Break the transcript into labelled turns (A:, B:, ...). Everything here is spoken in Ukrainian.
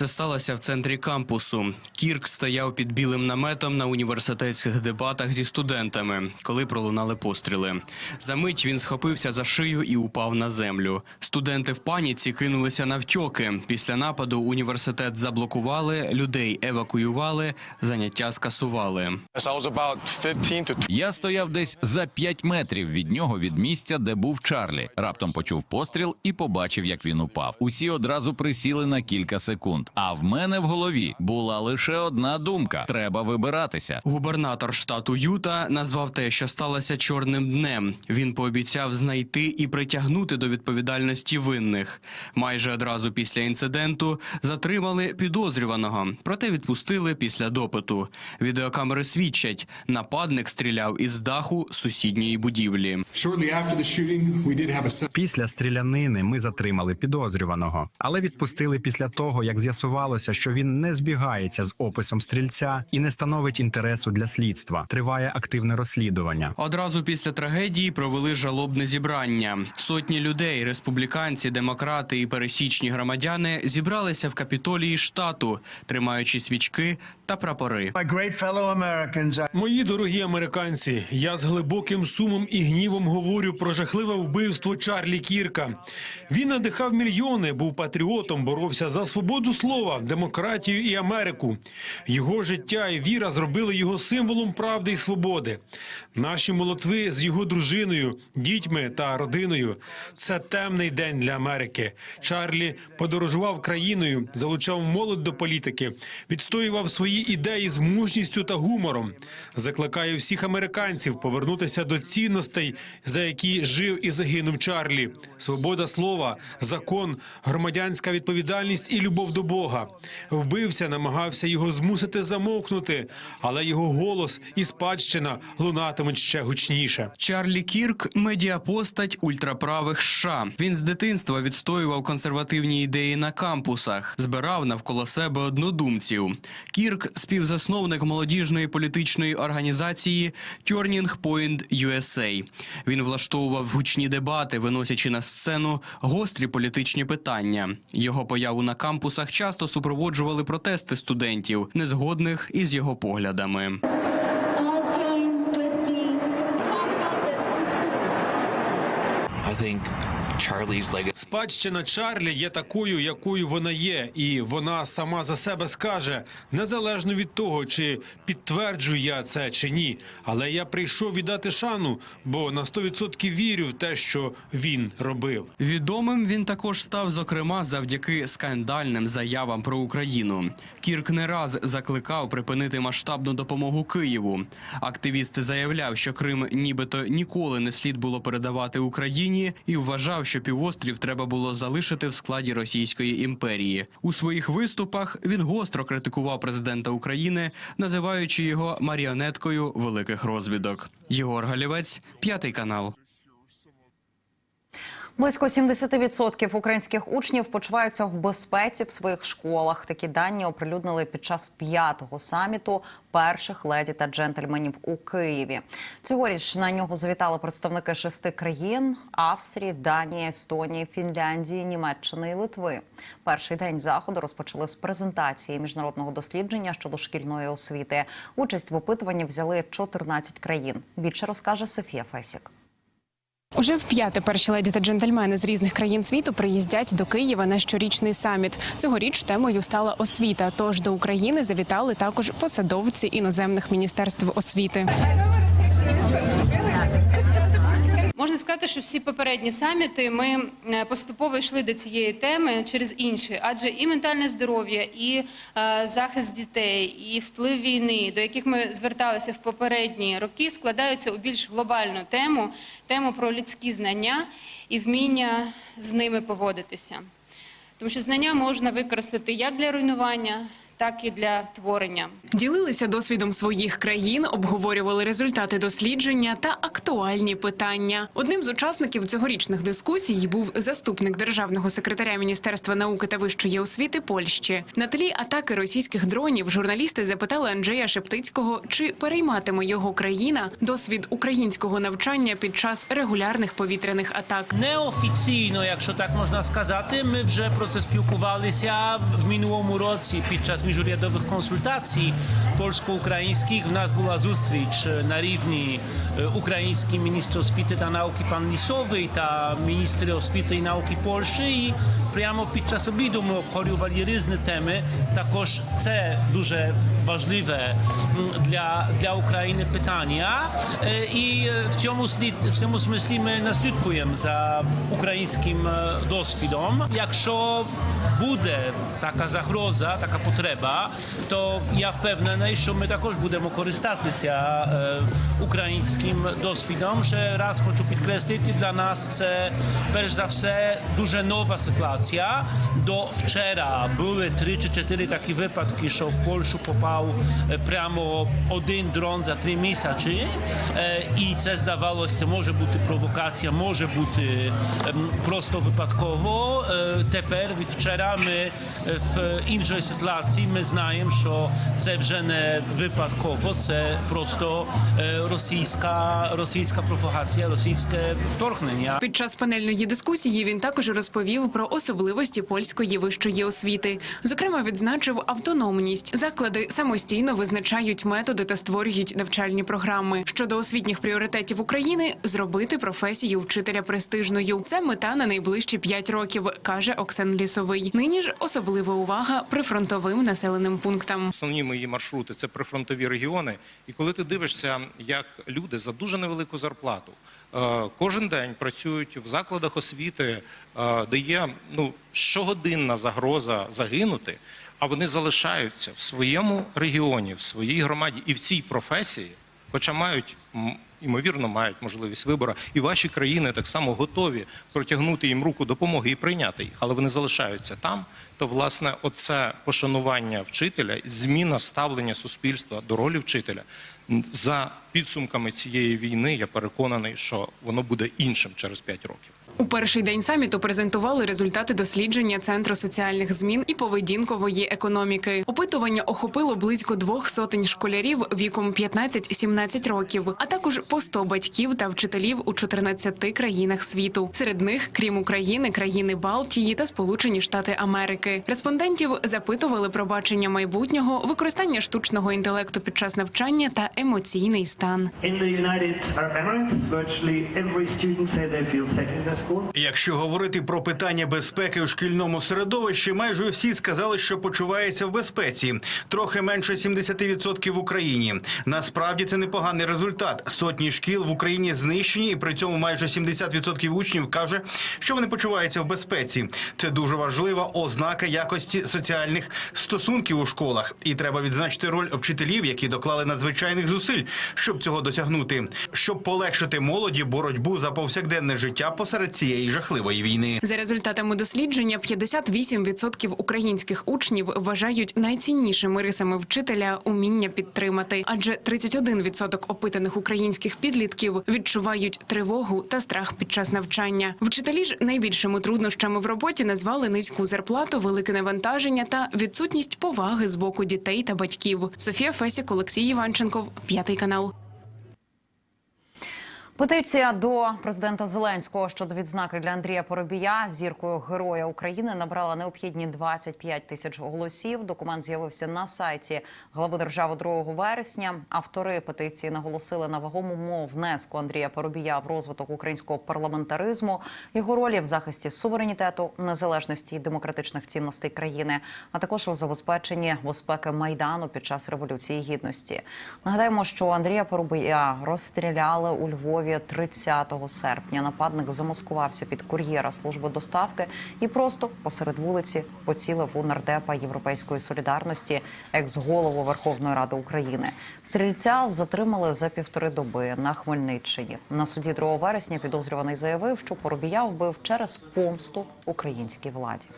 A: Це сталося в центрі кампусу. Кірк стояв під білим наметом на університетських дебатах зі студентами, коли пролунали постріли. Замить він схопився за шию і упав на землю. Студенти в паніці кинулися навтьоки. Після нападу університет заблокували, людей евакуювали, заняття скасували.
B: I was about 15 to
C: Я стояв десь за 5 метрів від нього від місця, де був Чарлі. Раптом почув постріл і побачив, як він упав. Усі одразу присіли на кілька секунд. А в мене в голові була лише одна думка: треба вибиратися.
A: Губернатор штату Юта назвав те, що сталося чорним днем. Він пообіцяв знайти і притягнути до відповідальності винних. Майже одразу після інциденту затримали підозрюваного, проте відпустили після допиту. Відеокамери свідчать, нападник стріляв із даху сусідньої будівлі.
D: Після стрілянини ми затримали підозрюваного, але відпустили після того, як з'ясувалося, що він не збігається з описом стрільця і не становить інтересу для слідства. Триває активне розслідування.
A: Одразу після трагедії провели жалобне зібрання. Сотні людей, республіканці, демократи і пересічні громадяни зібралися в капітолії штату, тримаючи свічки та прапори.
E: Мої дорогі американці, я з глибоким сумом і гнівом говорю про жахливе вбивство Чарлі Кірка. Він надихав мільйони, був патріотом, боровся за свободу слова, демократію і Америку. Його життя і віра зробили його символом правди і свободи. Наші молитви з його дружиною, дітьми та родиною це темний день для Америки. Чарлі подорожував країною, залучав молодь до політики, відстоював свої ідеї з мужністю та гумором. Закликаю всіх американців повернутися до цінностей, за які жив і загинув Чарлі: свобода слова, закон, громадянська відповідальність і любов до Бога. Вбивця намагався його змусити замовкнути, але його голос і спадщина лунатимуть ще гучніше.
A: Чарлі Кірк медіапостать ультраправих США. Він з дитинства відстоював консервативні ідеї на кампусах, збирав навколо себе однодумців. Кірк співзасновник молодіжної політичної організації Turning Point USA. Він влаштовував гучні дебати, виносячи на сцену гострі політичні питання. Його появу на кампусах часто супроводжували протести студентів, незгодних із його поглядами.
F: I think
E: Спадщина Чарлі є такою, якою вона є, і вона сама за себе скаже, незалежно від того, чи підтверджую я це чи ні. Але я прийшов віддати шану, бо на 100% вірю в те, що він робив.
A: Відомим він також став, зокрема, завдяки скандальним заявам про Україну. Кірк не раз закликав припинити масштабну допомогу Києву. Активіст заявляв, що Крим нібито ніколи не слід було передавати Україні, і вважав, що півострів треба було залишити в складі Російської імперії. У своїх виступах він гостро критикував президента України, називаючи його маріонеткою великих розвідок. Єгор Галівець, п'ятий канал.
G: Близько 70% українських учнів почуваються в безпеці в своїх школах. Такі дані оприлюднили під час п'ятого саміту перших леді та джентльменів у Києві. Цьогоріч на нього завітали представники шести країн: Австрії, Данії, Естонії, Фінляндії, Німеччини і Литви. Перший день заходу розпочали з презентації міжнародного дослідження щодо шкільної освіти. Участь в опитуванні взяли 14 країн. Більше розкаже Софія Фесік.
H: Уже в п'яте перші леді та джентльмени з різних країн світу приїздять до Києва на щорічний саміт. Цьогоріч темою стала освіта. Тож до України завітали також посадовці іноземних міністерств освіти.
I: Можна сказати, що всі попередні саміти ми е, поступово йшли до цієї теми через інші, адже і ментальне здоров'я, і е, захист дітей, і вплив війни, до яких ми зверталися в попередні роки, складаються у більш глобальну тему тему про людські знання і вміння з ними поводитися. Тому що знання можна використати як для руйнування, так і для творення.
H: Ділилися досвідом своїх країн, обговорювали результати дослідження та актуальні питання. Одним з учасників цьогорічних дискусій був заступник державного секретаря Міністерства науки та вищої освіти Польщі. На тлі атаки російських дронів журналісти запитали Анджея Шептицького, чи перейматиме його країна досвід українського навчання під час регулярних повітряних атак.
J: Неофіційно, якщо так можна сказати, ми вже про це спілкувалися в минулому році під час міжурядових консультацій польсько-українських. В нас була зустріч на рівні е, український міністр освіти та науки пан Лісовий та міністр освіти і науки Польщі. І прямо під час обіду ми обговорювали різні теми. Також це дуже важливе м, для, для України питання. Е, І е, в цьому слід в цьому смислі ми наслідкуємо за українським е, досвідом. Якщо буде така загроза, така потреба, то я впевнений, що ми також будемо користатися українським досвідом. Ще раз хочу підкреслити, для нас це перш за все дуже нова ситуація. До вчора були три чи чотири такі випадки, що в Польщу попав прямо один дрон за три місяці. І це здавалося, це може бути провокація, може бути просто випадково. Тепер від вчора ми в іншій ситуації ми знаємо, що це вже не випадково, це просто російська, російська провокація, російське вторгнення.
H: Під час панельної дискусії він також розповів про особливості польської вищої освіти. Зокрема, відзначив автономність. Заклади самостійно визначають методи та створюють навчальні програми. Щодо освітніх пріоритетів України зробити професію вчителя престижною. Це мета на найближчі п'ять років, каже Оксан Лісовий. Нині ж особлива увага прифронтовим населеним пунктам.
K: Основні мої маршрути це прифронтові регіони. І коли ти дивишся, як люди за дуже невелику зарплату е, кожен день працюють в закладах освіти, е, де є ну щогодинна загроза загинути, а вони залишаються в своєму регіоні, в своїй громаді і в цій професії, хоча мають. імовірно мають можливість вибору, і ваші країни так само готові протягнути їм руку допомоги і прийняти їх, але вони залишаються там. То власне, оце пошанування вчителя, зміна ставлення суспільства до ролі вчителя за підсумками цієї війни. Я переконаний, що воно буде іншим через 5 років.
H: У перший день саміту презентували результати дослідження Центру соціальних змін і поведінкової економіки. Опитування охопило близько двох сотень школярів віком 15-17 років, а також по 100 батьків та вчителів у 14 країнах світу. Серед них, крім України, країни Балтії та Сполучені Штати Америки. Респондентів запитували про бачення майбутнього, використання штучного інтелекту під час навчання та емоційний стан.
L: Якщо говорити про питання безпеки у шкільному середовищі, майже всі сказали, що почуваються в безпеці. Трохи менше 70% в Україні. Насправді це непоганий результат. Сотні шкіл в Україні знищені, і при цьому майже 70% учнів каже, що вони почуваються в безпеці. Це дуже важлива ознака якості соціальних стосунків у школах. І треба відзначити роль вчителів, які доклали надзвичайних зусиль, щоб цього досягнути, щоб полегшити молоді боротьбу за повсякденне життя посеред цієї жахливої війни.
H: За результатами дослідження, 58% українських учнів вважають найціннішими рисами вчителя уміння підтримати, адже 31% опитаних українських підлітків відчувають тривогу та страх під час навчання. Вчителі ж найбільшими труднощами в роботі назвали низьку зарплату, велике навантаження та відсутність поваги з боку дітей та батьків. Софія Фесік, Олексій Іванченков, п'ятий канал.
G: Петиція до президента Зеленського щодо відзнаки для Андрія Поробія зіркою Героя України набрала необхідні 25 тисяч голосів. Документ з'явився на сайті глави держави 2 вересня. Автори петиції наголосили на вагомому внеску Андрія Поробія в розвиток українського парламентаризму, його ролі в захисті суверенітету, незалежності і демократичних цінностей країни, а також у забезпеченні безпеки майдану під час революції гідності. Нагадаємо, що Андрія Поробія розстріляли у Львові 30 серпня. Нападник замаскувався під кур'єра служби доставки і просто посеред вулиці поцілив у нардепа Європейської солідарності, екс-голову Верховної Ради України. Стрільця затримали за півтори доби на Хмельниччині. На суді 2 вересня підозрюваний заявив, що Поробія вбив через помсту українській владі.